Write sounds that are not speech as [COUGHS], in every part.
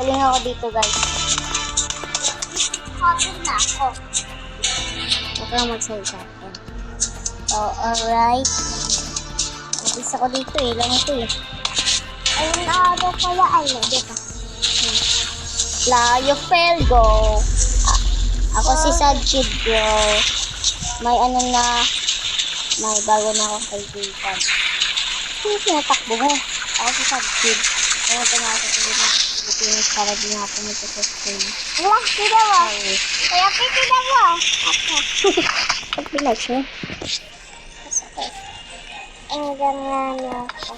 Galing ako dito guys. Kapit na ako. Huwag kang magsalita. So, alright. Mag-isa ko dito eh. Lang ito eh. Ayun na ako pala. Ay, na, dito. Layo Felgo. A- ako si Sad Kid Bro. May ano na, may bago na akong kaibigan. Sino tinatakbo mo? Ako si Kid. Pumunta na ako sa Pilipinas. Pilipinas para di na pumunta sa school. Mo. Ay, Kaya mo. Ako. pag pilas mo. Ang ganda na ako.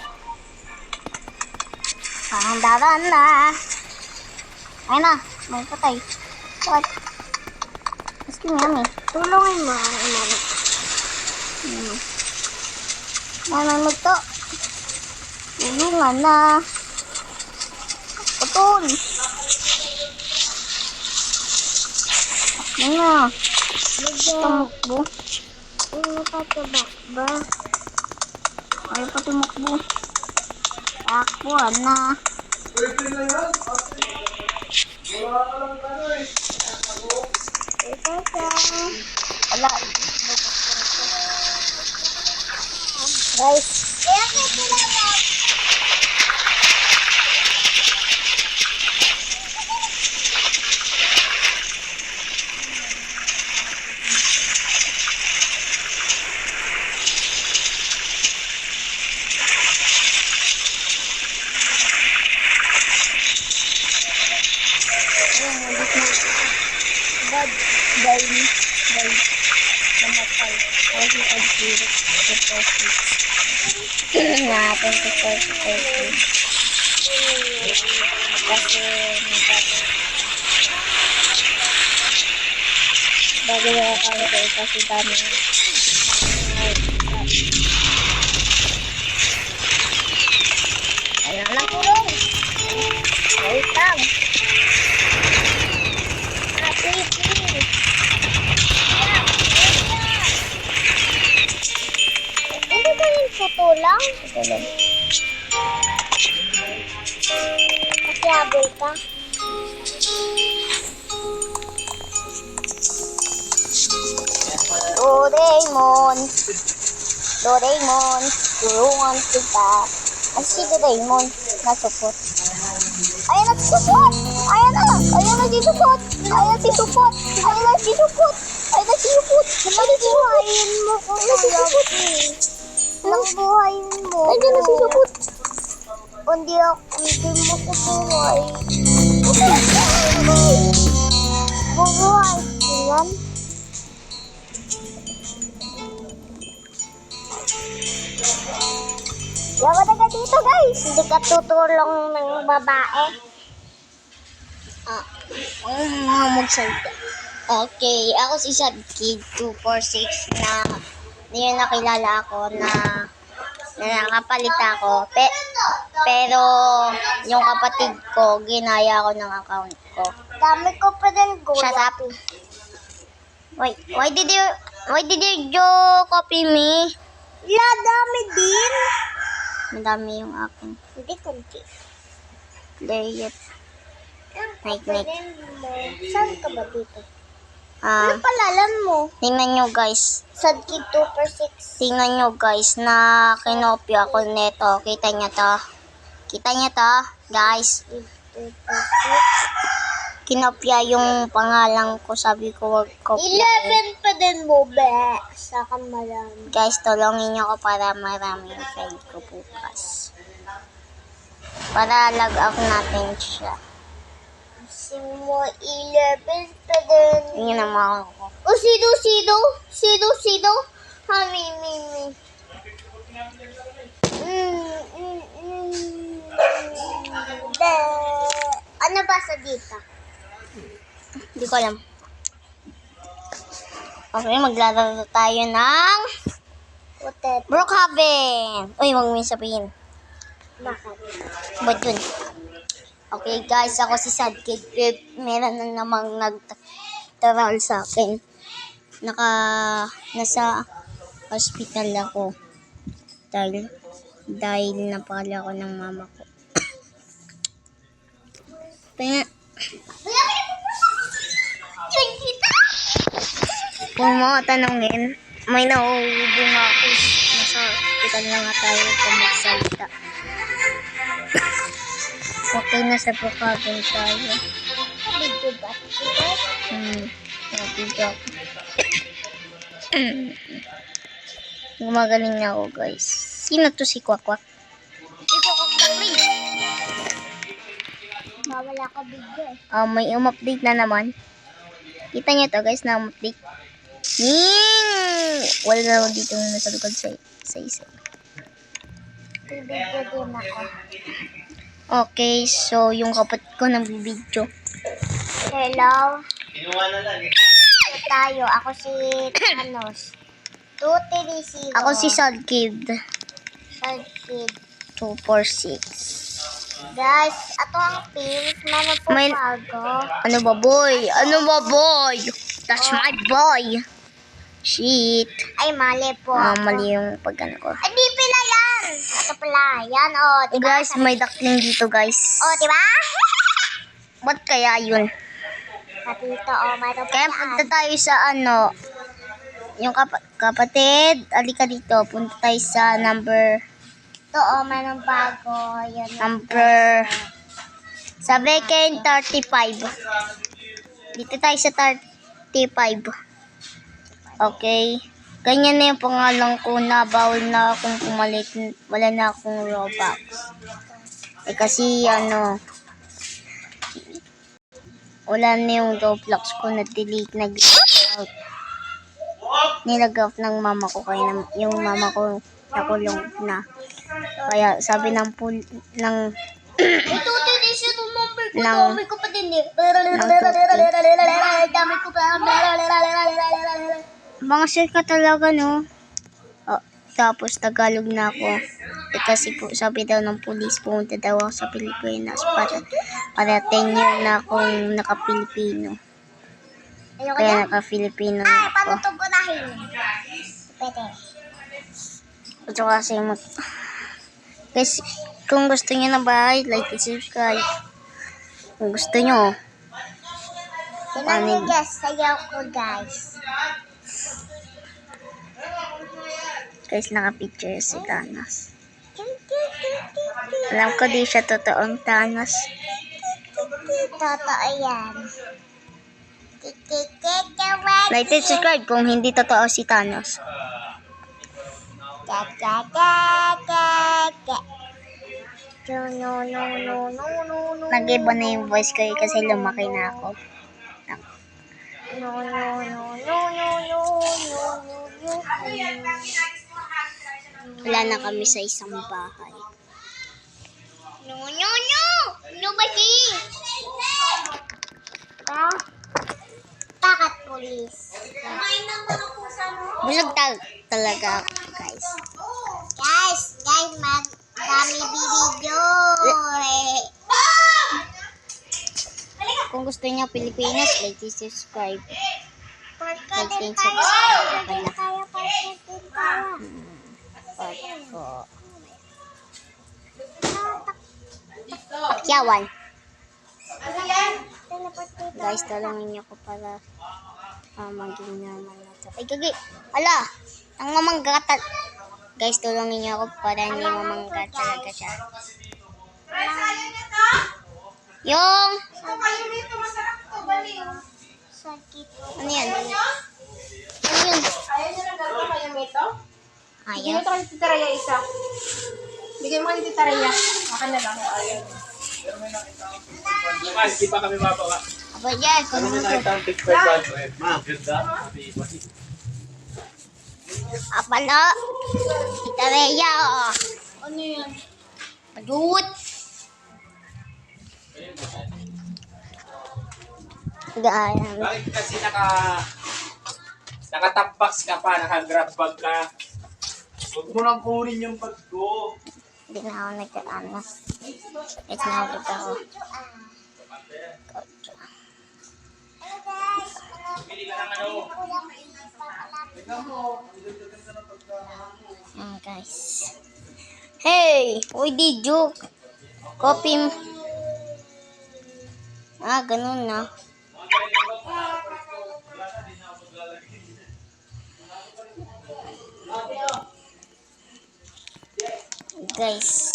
Ang daran na. Ayun na, may patay. What? Gusto niya, may. Tulungin mo ang inano. Hmm. Ay, may magto. Tulungan na. Putol. Ano na? Tumakbo. Ano pa? Ba? Ayaw pa tumakbo. Takbo, na. Ito siya. Wala. Guys. Kaya pipila mo. Bad. Dahil. Dahil. Namatay. Kasi ang hirap sa topic. Natin sa topic. Kasi natatay. Bago na ako kasi dami. Ba yung photo lang? Ito lang. Kasi habol ka. Doraemon. Doraemon. Tulungan kita. Ang si Doraemon. Nasupot. Ayan na si Supot! Ayan na! Ayan na si Supot! Ayan na si Supot! Ayan na si Supot! Ayan na si Supot! Ayan na si Supot! Buhayin mo ko Ayan na si Supot! Nang buhayin mo. Ayan na si Supot! Hindi ako, hindi mo ko buhay. Bubuhay. Yan. Yawa na ka dito guys! Hindi ka tutulong ng babae. Ah, ang mga magsalita. Okay, ako si Sad Kid 246 na yun nakilala ako na na nakapalit ako. Pe, pero yung kapatid ko, ginaya ko ng account ko. Dami ko pa din gold. Shut up. Wait, why did you why did you copy me? La, dami din. Madami yung akin. Hindi konti. Layet. Ang Night, mo. Saan ka ba dito? Ah, Ano palalan mo? tingnan nyo guys. Sadkid 2 per 6. Tingnan nyo guys na kinopya ko neto. Kita nyo to. Kita nyo to, guys. 2 per 6. Kinopya yung pangalan ko. Sabi ko wag kopya. 11 pa din mo, be. Sa marami. Guys, tulungin nyo ko para marami yung friend ko bukas. Para log off natin siya. Kasi mo 11 pa din. Yun ang mga ko. O, sino, sino? Sino, sino? Ha, mi, mi, mi. Mm, mm, mm. De. Ano ba sa dito? Hindi ko alam. Okay, maglalaro tayo ng. Brookhaven. Uy, wag mo yung sabihin. Bakit? Ba't yun? Okay guys, ako si Sad Kid Pip. Meron na namang nag-taral sa akin. Naka, nasa hospital ako. Dahil, dahil napakali ako ng mama ko. [COUGHS] Kaya, kung mga tanongin, may nauubo nga ako. Nasa hospital na nga tayo kung magsalita. Okay na sa pagkabin tayo. Video ba? Hmm. Nabigyan ako. Gumagaling na ako, guys. Sino to si Kwakwak? Ikaw ka kami. Mawala ka video eh. Ah, may um-update na naman. Kita niyo to, guys, na um-update. Ying! Wala na ako dito nasa likod sa, sa isa. Video din ako. Okay, so yung kapatid ko nagbibideo. Hello. Ito tayo. Ako si Thanos. 230. Ako si Sad Kid. Sad Kid. 246. Guys, ato ang pink. Meron po May- bago. Ano ba, boy? Ano ba, boy? That's my boy. Shit. Ay, mali po. Ah, mali yung pag ano ko. Ay, di pala yan. Ito pala. Yan, oh. Eh, Diba? guys, may duckling dito, guys. Oh, diba? Ba't kaya yun? Pati ito, oh. Mayroon Kaya punta tayo sa ano, yung kap- kapatid, alika dito, punta tayo sa number, Ito, oh. Mayroon bago. Yan. number, sa vacant 35. Dito tayo sa 35. Okay. Ganyan na yung pangalan ko na bawal na akong pumalit. Wala na akong Robux. Eh kasi ano, wala na yung Roblox ko na delete nag out. Nilag-out ng mama ko kaya nam- yung mama ko nakulong na. Kaya sabi ng pul ng Ito, din itong number ko. Ng- Dami ko pa din eh. Dami ko pa. Mga sir ka talaga no. Oh, tapos Tagalog na ako. Eh, kasi po sabi daw ng pulis pumunta daw ako sa Pilipinas para para 10 year na akong naka-Pilipino. Ayoko Kaya naka-Filipino Ah, na paano ako. ito bunahin? Pwede. Ito kasi mag... Guys, kung gusto niyo ng bahay, like and subscribe. Kung gusto niyo, Panig. yung guess. Sayaw ko, guys. Guys, naka-picture si Thanos. Alam ko di siya totoong Thanos. Totoo yan. Like and subscribe kung hindi totoo si Thanos. No, no, no, no, no, no, no. Nag-iba na yung voice ko kasi lumaki na ako. No, no, no, no, no, no, no, no, no. Wala na kami sa isang bahay. No, no, no! Nobody! Pa? Bakit police? Busog tal- talaga ako, guys. Guys, guys, mag dami video. Eh. Kung gusto niyo Pilipinas, like and subscribe. Like and tayo. subscribe. Kaya tayo, porka Pagko. Pakyawan. Guys, talangin niyo ko para uh, maging normal na to. Ay, gagi. Ala! Ang mamanggatal. Guys, tulungin niyo ako para hindi mamangga talaga siya. Yung, ano yan? Ano yun? Ayaw niyo ng gano'n kayo nito? Bigyan mo kay Tita isa. Bigyan mo kay Tita Rhea. Akin na lang. Ayaw. Mas, di pa kami mabawa. Aba dyan, Ano ano na to. itang TikTok ba? Ma'am, ganda. Apala. Kita Rhea. Ano yan? Madut. Gaan. Bakit kasi naka... Nakatapbox ka pa, naka-grab bag ka. Huwag mo nang kunin yung bag ko. Hindi na ako nagkaano. It's na ako ako. Ano. Yan guys. Hey! Uy, di joke. Copy. Ah, ganun na. Guys.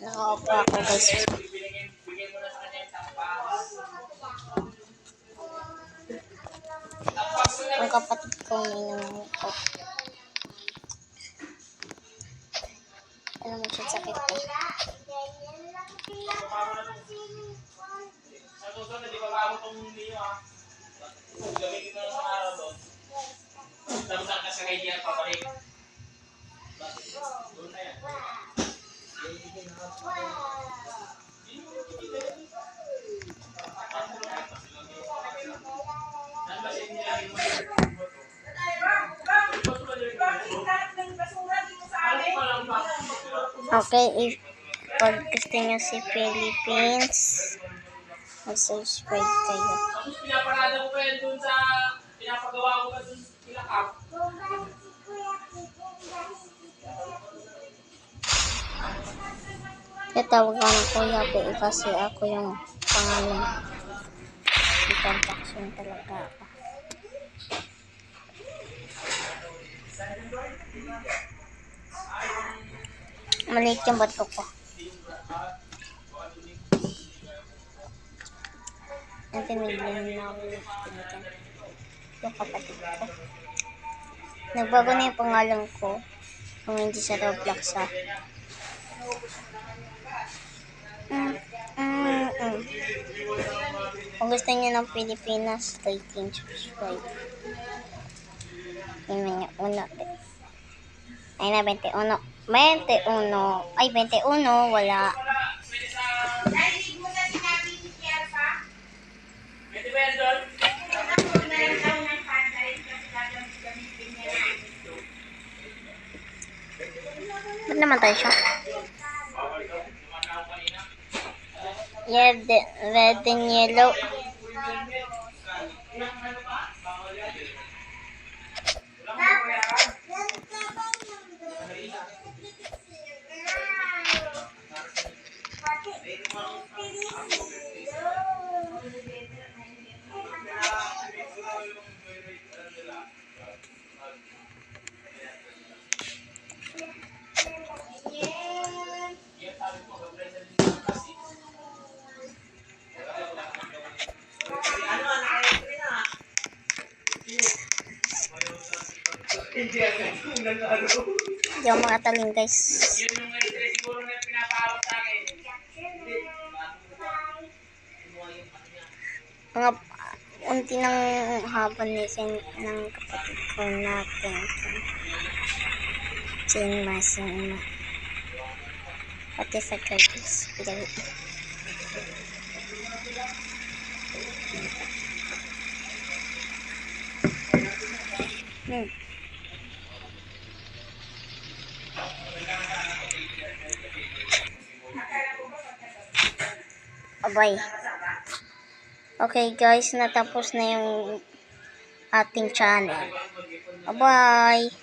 Nakaupo ako guys. Ang kapatid ko minum ko. Ano mo siya sakit ko? Ah? Gamitin na sa araw doon. Tapos ang kasakay diyan pabalik. Okay, if pag gusto niyo si Philippines, mag-subscribe kayo. Tapos pinaparada ko yan doon sa... Pinapagawa ko pa doon sa Pilakap. Tatawag ako ng kuya eh, kasi ako yung pangalan. Ikontaksyon talaga ako. Maliit yung bato ko. Ang tinignan na ako yung kapatid ko. Nagbago na yung pangalan ko. Kung hindi sa Roblox ha. Mm, mm, mm. Kung gusto niyo ng Pilipinas, like and subscribe. Yun na yung una. Ay na, 21. 21. Ay, 21. Wala. Ba't naman tayo siya? Yeah, red and yellow. Na pinapahawak sa akin. Mga unti ng haba ni Sen ng kapatid ko na Kenken. Jane Masima. Pati sa Curtis. Pinag- Hmm. Abay. Okay guys, natapos na yung ating channel. Bye-bye!